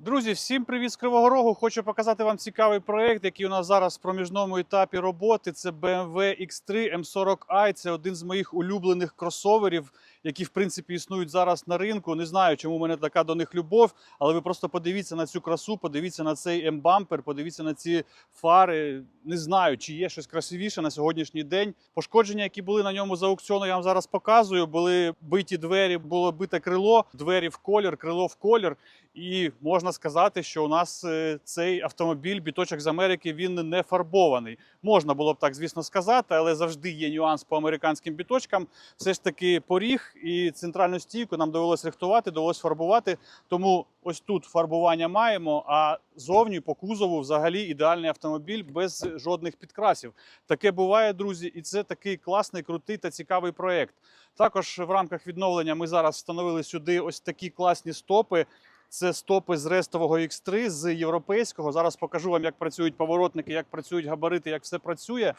Друзі, всім привіт з Кривого Рогу. Хочу показати вам цікавий проект, який у нас зараз в проміжному етапі роботи. Це BMW X3 M40i. Це один з моїх улюблених кросоверів, які в принципі існують зараз на ринку. Не знаю, чому в мене така до них любов, але ви просто подивіться на цю красу, подивіться на цей M-бампер, подивіться на ці фари. Не знаю, чи є щось красивіше на сьогоднішній день. Пошкодження, які були на ньому за аукціону, я вам зараз показую. Були биті двері, було бите крило, двері в колір, крило в колір. І можна сказати, що у нас е, цей автомобіль, біточок з Америки, він не фарбований. Можна було б так, звісно, сказати, але завжди є нюанс по американським біточкам. Все ж таки поріг і центральну стійку нам довелося рихтувати, довелося фарбувати. Тому ось тут фарбування маємо. А зовні по кузову взагалі ідеальний автомобіль без жодних підкрасів. Таке буває, друзі, і це такий класний, крутий та цікавий проект. Також в рамках відновлення ми зараз встановили сюди ось такі класні стопи. Це стопи з рестового X3 з європейського. Зараз покажу вам, як працюють поворотники, як працюють габарити, як все працює.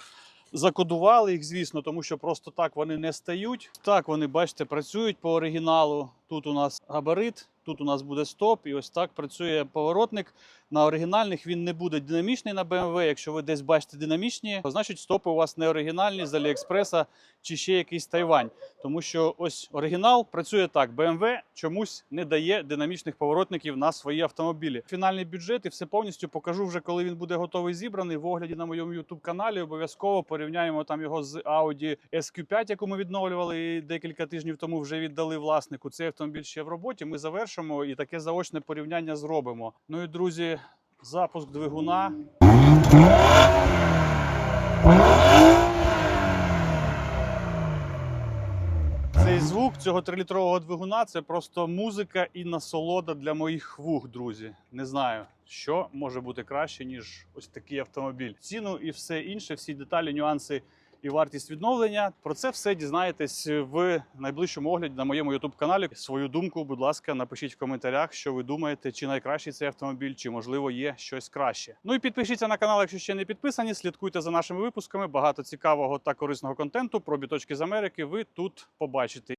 Закодували їх, звісно, тому що просто так вони не стають. Так вони, бачите, працюють по оригіналу. Тут у нас габарит, тут у нас буде стоп, і ось так працює поворотник. На оригінальних він не буде динамічний на BMW. Якщо ви десь бачите динамічні, то значить стопи у вас не оригінальні з Аліекспреса чи ще якийсь Тайвань. Тому що ось оригінал працює так. BMW чомусь не дає динамічних поворотників на свої автомобілі. Фінальний бюджет і все повністю покажу вже, коли він буде готовий зібраний. В огляді на моєму youtube каналі обов'язково порівняємо там його з Audi SQ5, яку ми відновлювали і декілька тижнів тому вже віддали власнику. Цей автомобіль ще в роботі. Ми завершимо і таке заочне порівняння зробимо. Ну і друзі, запуск двигуна. Цей звук цього трилітрового двигуна це просто музика і насолода для моїх вух, друзі. Не знаю, що може бути краще, ніж ось такий автомобіль. Ціну і все інше, всі деталі, нюанси і вартість відновлення. Про це все дізнаєтесь в найближчому огляді на моєму youtube каналі. Свою думку, будь ласка, напишіть в коментарях, що ви думаєте, чи найкращий цей автомобіль, чи можливо є щось краще. Ну і підпишіться на канал, якщо ще не підписані. Слідкуйте за нашими випусками. Багато цікавого та корисного контенту про біточки з Америки. Ви тут побачите.